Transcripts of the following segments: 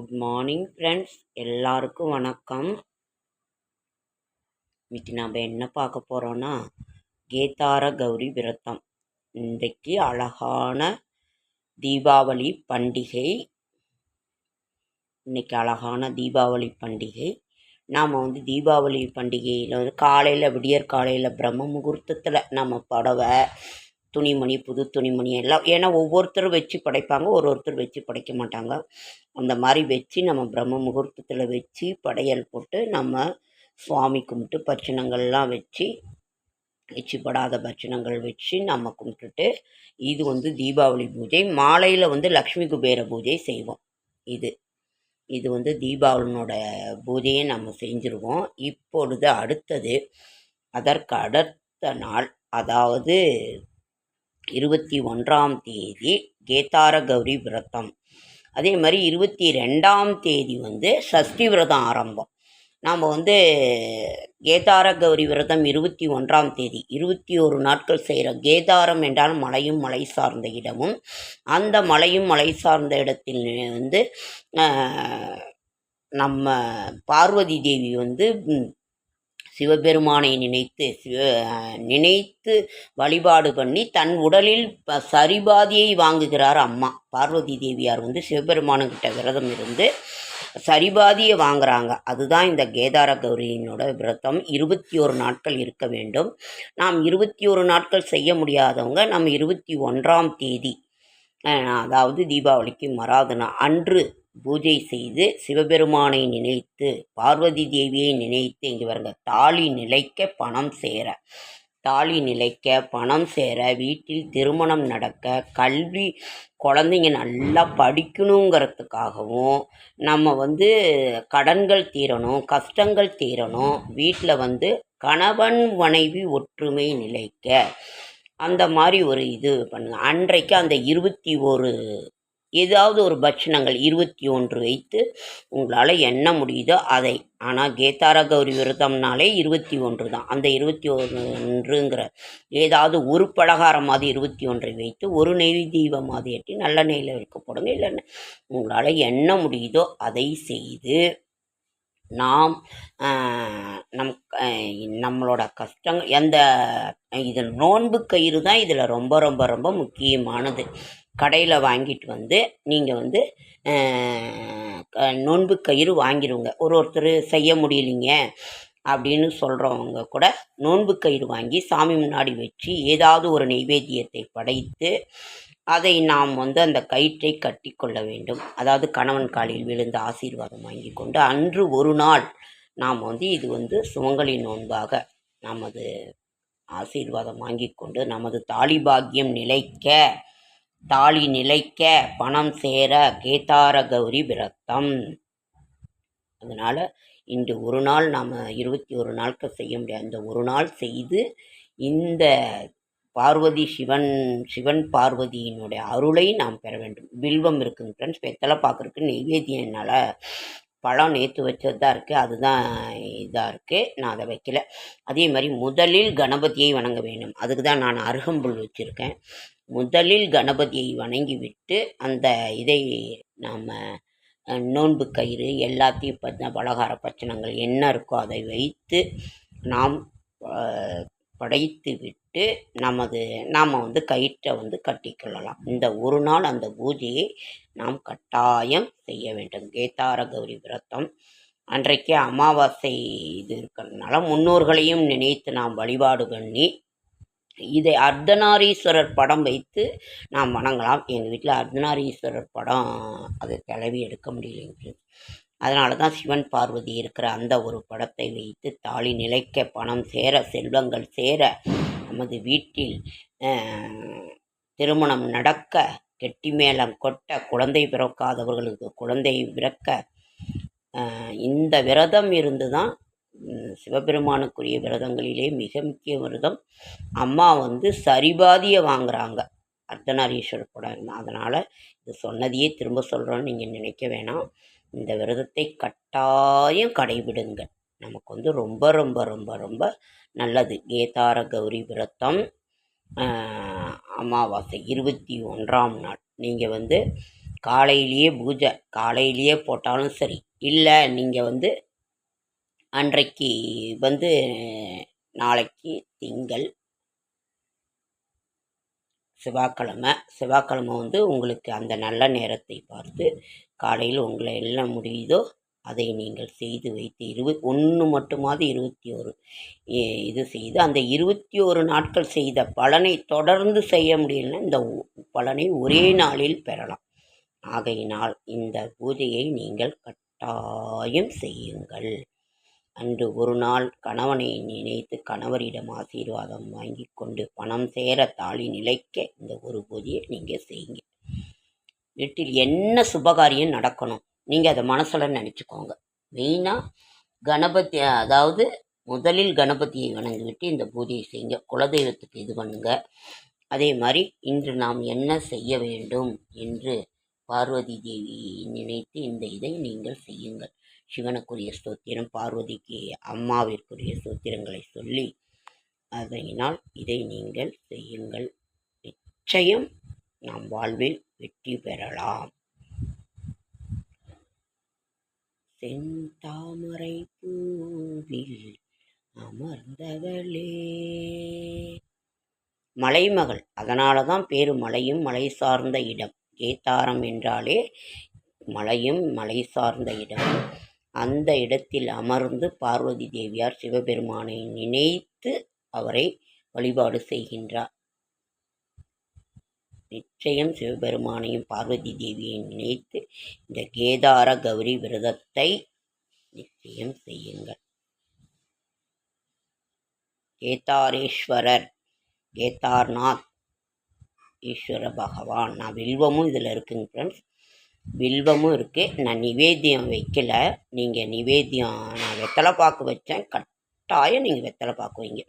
Good morning friends எல்லாருக்கும் வணக்கம். இன்னைக்கு நாம் என்ன பார்க்க போகிறோன்னா கேதார கௌரி விரதம். இன்றைக்கு அழகான தீபாவளி பண்டிகை. இன்றைக்கி அழகான தீபாவளி பண்டிகை. நாம் வந்து தீபாவளி பண்டிகையில் வந்து காலையில் விடியற் காலையில் பிரம்ம முகூர்த்தத்தில் நம்ம புடவை துணிமணி புது துணிமணி எல்லாம் ஏன்னா ஒவ்வொருத்தரும் வச்சு படைப்பாங்க ஒரு ஒருத்தர் வச்சு படைக்க மாட்டாங்க. அந்த மாதிரி வச்சு நம்ம பிரம்ம முகூர்த்தத்தில் வச்சு படையல் போட்டு நம்ம சுவாமி கும்பிட்டு பட்சணங்கள்லாம் வச்சு வச்சுப்படாத பட்சணங்கள் வச்சு நம்ம கும்பிட்டுட்டு இது வந்து தீபாவளி பூஜை. மாலையில் வந்து லக்ஷ்மி குபேர பூஜை செய்வோம். இது இது வந்து தீபாவளினோட பூஜையை நம்ம செஞ்சுருவோம். இப்பொழுது அடுத்தது அதற்கு அடுத்த நாள் அதாவது இருபத்தி ஒன்றாம் தேதி கேதார கௌரி விரதம். அதே மாதிரி இருபத்தி ரெண்டாம் தேதி வந்து சஷ்டி விரதம் ஆரம்பம். நாம் வந்து கேதார கௌரி விரதம் இருபத்தி ஒன்றாம் தேதி இருபத்தி ஒரு நாட்கள் செய்கிற கேதாரம் என்றால் மலையும் மலை சார்ந்த இடமும் அந்த மலையும் மலை சார்ந்த இடத்தில் வந்து நம்ம பார்வதி தேவி வந்து சிவபெருமானை நினைத்து சிவ நினைத்து வழிபாடு பண்ணி தன் உடலில் ப- சரிபாதியை வாங்குகிறார் அம்மா. பார்வதி தேவியார் வந்து சிவபெருமானுக்கிட்ட விரதம் இருந்து சரிபாதியை வாங்குறாங்க. அதுதான் இந்த கேதார கௌரியினோட விரதம். இருபத்தி ஒரு நாட்கள் இருக்க வேண்டும். நாம் இருபத்தி ஒரு நாட்கள் செய்ய முடியாதவங்க நம்ம இருபத்தி ஒன்றாம் தேதி அதாவது தீபாவளிக்கு மராதனா அன்று பூஜை செய்து சிவபெருமானை நினைத்து பார்வதி தேவியை நினைத்து இங்கே வருங்க தாலி நிலைக்க பணம் சேர தாலி நிலைக்க பணம் சேர வீட்டில் திருமணம் நடக்க கல்வி குழந்தைங்க நல்லா படிக்கணுங்கிறதுக்காகவும் நம்ம வந்து கடன்கள் தீரணும் கஷ்டங்கள் தீரணும் வீட்டில் வந்து கணவன் மனைவி ஒற்றுமை நிலைக்க அந்த மாதிரி ஒரு இது பண்ணுங்க. அன்றைக்கு அந்த இருபத்தி ஒரு ஏதாவது ஒரு பட்சணங்கள் இருபத்தி ஒன்று வைத்து உங்களால் என்ன முடியுதோ அதை. ஆனால் கேதார கௌரி விரதம்னாலே இருபத்தி ஒன்று தான். அந்த இருபத்தி ஒன்றுங்கிற ஏதாவது ஒரு பலகாரம் மாதிரி இருபத்தி ஒன்றை வைத்து ஒரு நெய் தீபம் மாதிரி ஏற்றி நல்ல நெய்யில் வைக்க போடுங்க. இல்லைன்னா உங்களால் என்ன முடியுதோ அதை செய்து நாம் நம் நம்மளோட கஷ்டங்கள் எந்த இது நோன்பு கயிறு தான் இதில் ரொம்ப ரொம்ப ரொம்ப முக்கியமானது. கடையில் வாங்கிட்டு வந்து நீங்கள் வந்து க- நோன்பு கயிறு வாங்கிடுங்க ஒரு ஒருத்தர் செய்ய முடியலைங்க அப்படின்னு சொல்கிறவங்க கூட நோன்பு கயிறு வாங்கி சாமி முன்னாடி வச்சு ஏதாவது ஒரு நைவேத்தியத்தை படைத்து அதை நாம் வந்து அந்த கயிற்றை கட்டி கொள்ள வேண்டும். அதாவது கணவன் காலில் விழுந்த ஆசீர்வாதம் வாங்கி கொண்டு அன்று ஒரு நாள் நாம் வந்து இது வந்து சுமங்கலி நோன்பாக நமது ஆசீர்வாதம் வாங்கி கொண்டு நமது தாலிபாகியம் நிலைக்க தாலி நிலைக்க பணம் சேர கேதார கௌரி விரத்தம். அதனால் இன்று ஒரு நாள் நாம் இருபத்தி ஒரு நாளுக்கு செய்ய முடியாது. இந்த ஒரு நாள் செய்து இந்த பார்வதி சிவன் சிவன் பார்வதியினுடைய அருளை நாம் பெற வேண்டும். வில்வம் இருக்குங்க ஃப்ரெண்ட்ஸ் வெத்தலை பார்க்குறதுக்கு நெய்வேத்தியம் என்னால் பழம் நேற்று வச்சது தான் இருக்குது அதுதான் இதாக இருக்குது நான் அதை வைக்கல. அதே மாதிரி முதலில் கணபதியை வணங்க வேண்டும். அதுக்கு தான் நான் அருகம்புல் வச்சுருக்கேன். முதலில் கணபதியை வணங்கிவிட்டு அந்த இதை நாம் நோன்பு கயிறு எல்லாத்தையும் பற்றின பலகார பச்சனங்கள் என்ன இருக்கோ அதை வைத்து நாம் படைத்து விட்டு நமது நாம் வந்து கயிற்றை வந்து கட்டிக்கொள்ளலாம். இந்த ஒரு நாள் அந்த பூஜையை நாம் கட்டாயம் செய்ய வேண்டும். கேதார கௌரி விரதம். அன்றைக்கு அமாவாசை இது இருக்கிறதுனால முன்னோர்களையும் நினைத்து நாம் வழிபாடு பண்ணி இதை அர்த்தநாரீஸ்வரர் படம் வைத்து நாம் வணங்கலாம். எங்கள் வீட்டில் அர்த்தநாரீஸ்வரர் படம் அது கிளவி எடுக்க முடியலைங்க அதனால தான் சிவன் பார்வதி இருக்கிற அந்த ஒரு படத்தை வைத்து தாலி நிலைக்க பணம் சேர செல்வங்கள் சேர நமது வீட்டில் திருமணம் நடக்க கெட்டி மேளம் கொட்ட குழந்தை பிறக்காதவர்களுக்கு குழந்தை பிறக்க இந்த விரதம் இருந்து தான் சிவபெருமானுக்குரிய விரதங்களிலே மிக முக்கிய விரதம். அம்மா வந்து சரிபாதியை வாங்குறாங்க. அர்த்தநாரீஸ்வரர் படம் இருந்தால் அதனால் இது சொன்னதையே திரும்ப சொல்கிறோன்னு நீங்கள் நினைக்க வேணாம். இந்த விரதத்தை கட்டாயம் கடைபிடுங்க நமக்கு வந்து ரொம்ப ரொம்ப ரொம்ப ரொம்ப நல்லது. கேதார கௌரி விரதம் அமாவாசை இருபத்தி ஒன்றாம் நாள். நீங்கள் வந்து காலையிலேயே பூஜை காலையிலேயே போட்டாலும் சரி. இல்லை நீங்கள் வந்து அன்றைக்கு வந்து நாளைக்கு திங்கள் செவ்வாய்க்கிழமை. செவ்வாய்க்கிழமை வந்து உங்களுக்கு அந்த நல்ல நேரத்தை பார்த்து காலையில் உங்களை எல்லாம் முடியுதோ அதை நீங்கள் செய்து வைத்து இருப ஒன்று மட்டுமாவது இருபத்தி ஒரு இது செய்து அந்த இருபத்தி ஒரு நாட்கள் செய்த பலனை தொடர்ந்து செய்ய முடியலன்னா இந்த பலனை ஒரே நாளில் பெறலாம். ஆகையினால் இந்த பூஜையை நீங்கள் கட்டாயம் செய்யுங்கள். அன்று ஒரு நாள் கணவனை நினைத்து கணவரிடம் ஆசீர்வாதம் வாங்கி கொண்டு பணம் சேர தாலி நிலைக்க இந்த ஒரு பூஜையை நீங்கள் செய்யுங்க. வீட்டில் என்ன சுபகாரியம் நடக்கணும்? நீங்கள் அதை மனசில் நினச்சிக்கோங்க. மெயினாக கணபதி அதாவது முதலில் கணபதியை வணங்கிவிட்டு இந்த பூஜையை செய்யுங்க. குலதெய்வத்துக்கு இது பண்ணுங்க. அதே மாதிரி இன்று நாம் என்ன செய்ய வேண்டும் என்று பார்வதி தேவியை நினைத்து இந்த இதை நீங்கள் செய்யுங்கள். சிவனுக்குரிய ஸ்தோத்திரம் பார்வதிக்கு அம்மாவிற்குரிய ஸ்தோத்திரங்களை சொல்லி அதனால் இதை நீங்கள் செய்யுங்கள். நிச்சயம் நாம் வாழ்வில் வெற்றி பெறலாம். செந்தாமரை பூவில் அமர்ந்தவளே. மலைமகள் அதனால தான் பேரு மலையும் மலை சார்ந்த இடம். கேத்தாரம் என்றாலே மலையும் மலை சார்ந்த இடம். அந்த இடத்தில் அமர்ந்து பார்வதி தேவியார் சிவபெருமானை நினைத்து அவரை வழிபாடு செய்கின்றார். நிச்சயம் சிவபெருமானையும் பார்வதி தேவியை நினைத்து இந்த கேதார கௌரி விரதத்தை நிச்சயம் செய்யுங்கள். கேதாரேஸ்வரர் கேதார்நாத் ஈஸ்வர பகவான் நான் வில்வமும் இதில் இருக்குங்க ஃப்ரெண்ட்ஸ் வில்வமும் இருக்குது நான் நிவேத்தியம் வைக்கல. நீங்கள் நிவேத்தியம் நான் வெத்தலை பாக்கு வச்சேன். கட்டாயம் நீங்கள் வெத்தலை பாக்கு வைங்க.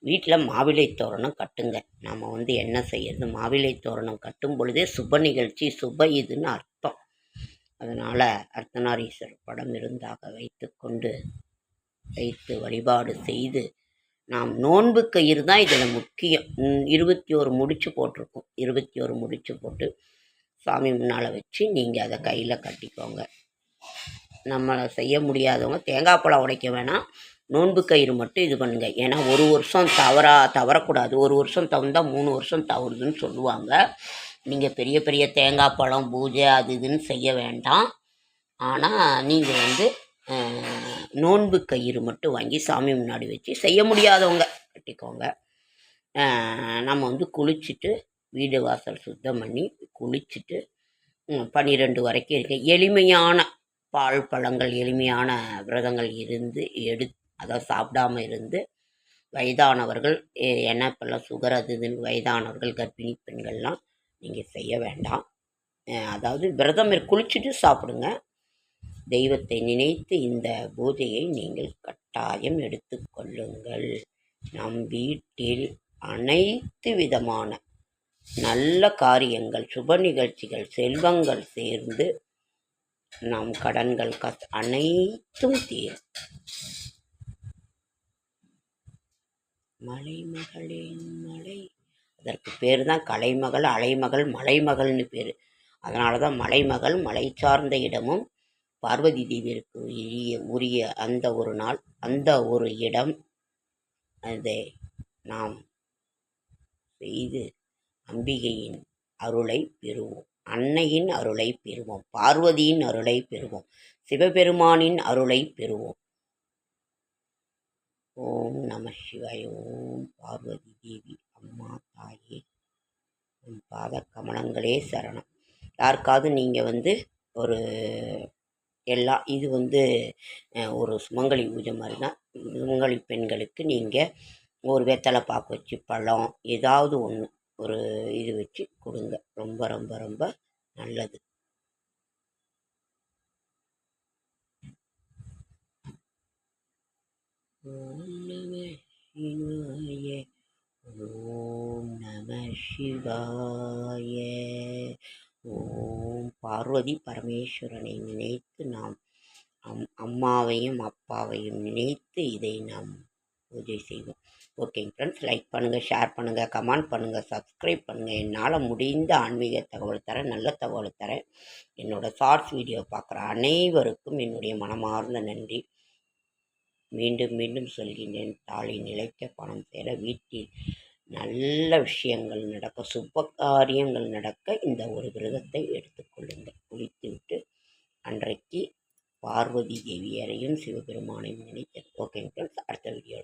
வீட்டில் மாவிலை தோரணம் கட்டுங்க. நம்ம வந்து என்ன செய்யறது? மாவிலை தோரணம் கட்டும் பொழுதே சுப நிகழ்ச்சி சுப இதுன்னு அர்த்தம். அதனால் அர்த்தநாரீஸ்வரர் படம் இருந்தாக வைத்துக்கொண்டு வைத்து வழிபாடு செய்து நாம் நோன்பு கயிறு தான் இதில் முக்கியம். இருபத்தி ஒரு முடிச்சு போட்டிருக்கோம். இருபத்தி ஒரு முடிச்சு போட்டு சாமி முன்னால் வச்சு நீங்கள் அதை கையில் கட்டிக்கோங்க. நம்மளை செய்ய முடியாதவங்க தேங்காய் பழம் உடைக்க வேணாம் நோன்பு கயிறு மட்டும் இது பண்ணுங்க. ஏன்னா ஒரு வருஷம் தவறா தவறக்கூடாது. ஒரு வருஷம் தவறுந்தா மூணு வருஷம் தவறுதுன்னு சொல்லுவாங்க. நீங்கள் பெரிய பெரிய தேங்காய் பழம் பூஜை அது இதுன்னு செய்ய வேண்டாம். ஆனால் நீங்கள் வந்து நோன்பு கயிறு மட்டும் வாங்கி சாமி முன்னாடி வச்சு செய்ய முடியாதவங்க கட்டிக்கோங்க. நம்ம வந்து குளிச்சுட்டு வீடு வாசல் சுத்தம் பண்ணி குளிச்சுட்டு பன்னிரெண்டு வரைக்கும் இருக்குது எளிமையான பால் பழங்கள் எளிமையான விரதங்கள் இருந்து எடு அதை சாப்பிடாம இருந்து வயதானவர்கள் என்ன இப்போல்லாம் சுகர் அது இதுன்னு வயதானவர்கள் கர்ப்பிணி பெண்கள்லாம் நீங்கள் செய்ய வேண்டாம். அதாவது விரதம் குளிச்சுட்டு சாப்பிடுங்க. தெய்வத்தை நினைத்து இந்த பூஜையை நீங்கள் கட்டாயம் எடுத்துக்கொள்ளுங்கள் நம் வீட்டில் அனைத்து விதமான நல்ல காரியங்கள் சுப நிகழ்ச்சிகள் செல்வங்கள் சேர்ந்து நம் கடன்கள் கத் அனைத்தும் தீரும். மலைமகளின் மலை. அதற்கு பேர் தான் கலைமகள் அலைமகள் மலைமகள்னு பேர். அதனால தான் மலைமகள் மலை சார்ந்த இடமும் பார்வதி தேவிற்கு உரிய உரிய அந்த ஒரு நாள் அந்த ஒரு இடம். அதை நாம் செய்து அம்பிகையின் அருளை பெறுவோம். அன்னையின் அருளை பெறுவோம். பார்வதியின் அருளை பெறுவோம். சிவபெருமானின் அருளை பெறுவோம். ஓம் நம சிவாய. ஓம் பார்வதி தேவி. அம்மா தாயே. நம் பாத கமலங்களே சரணம். யாருக்காவது நீங்கள் வந்து ஒரு எல்லா இது வந்து ஒரு சுமங்கலி பூஜை மாதிரி தான் சுமங்கலி பெண்களுக்கு நீங்கள் ஒரு வெத்தலை பாக்கு வச்சு பழம் ஏதாவது ஒன்று ஒரு இது வச்சு கொடுங்க. ரொம்ப ரொம்ப ரொம்ப நல்லது. ஓம் நம சிவாய. ஓம் நம சிவாய ஓம் பார்வதி பரமேஸ்வரனை நினைத்து நாம் அம் அம்மாவையும் அப்பாவையும் நினைத்து இதை நாம் பூஜை செய்வோம். ஓகேங்க ஃப்ரெண்ட்ஸ் லைக் பண்ணுங்கள் ஷேர் பண்ணுங்கள் கமெண்ட் பண்ணுங்கள் சப்ஸ்கிரைப் பண்ணுங்கள் என்னால் முடிந்த ஆன்மீக தகவல் தரேன் நல்ல தகவல் தரேன். என்னோடய ஷார்ட்ஸ் வீடியோ பார்க்குற அனைவருக்கும் என்னுடைய மனமார்ந்த நன்றி. மீண்டும் மீண்டும் சொல்கின்றேன். தாலி நிலைக்க பணம் சேர வீட்டில் நல்ல விஷயங்கள் நடக்க சுப காரியங்கள் நடக்க இந்த ஒரு விரதத்தை எடுத்துக்கொள்ளுங்கள் குளித்துவிட்டு அன்றைக்கு பார்வதி தேவியரையும் சிவபெருமானையும் நினைத்தேன் ஓகேங்க ஃப்ரெண்ட்ஸ் அடுத்த வீடியோ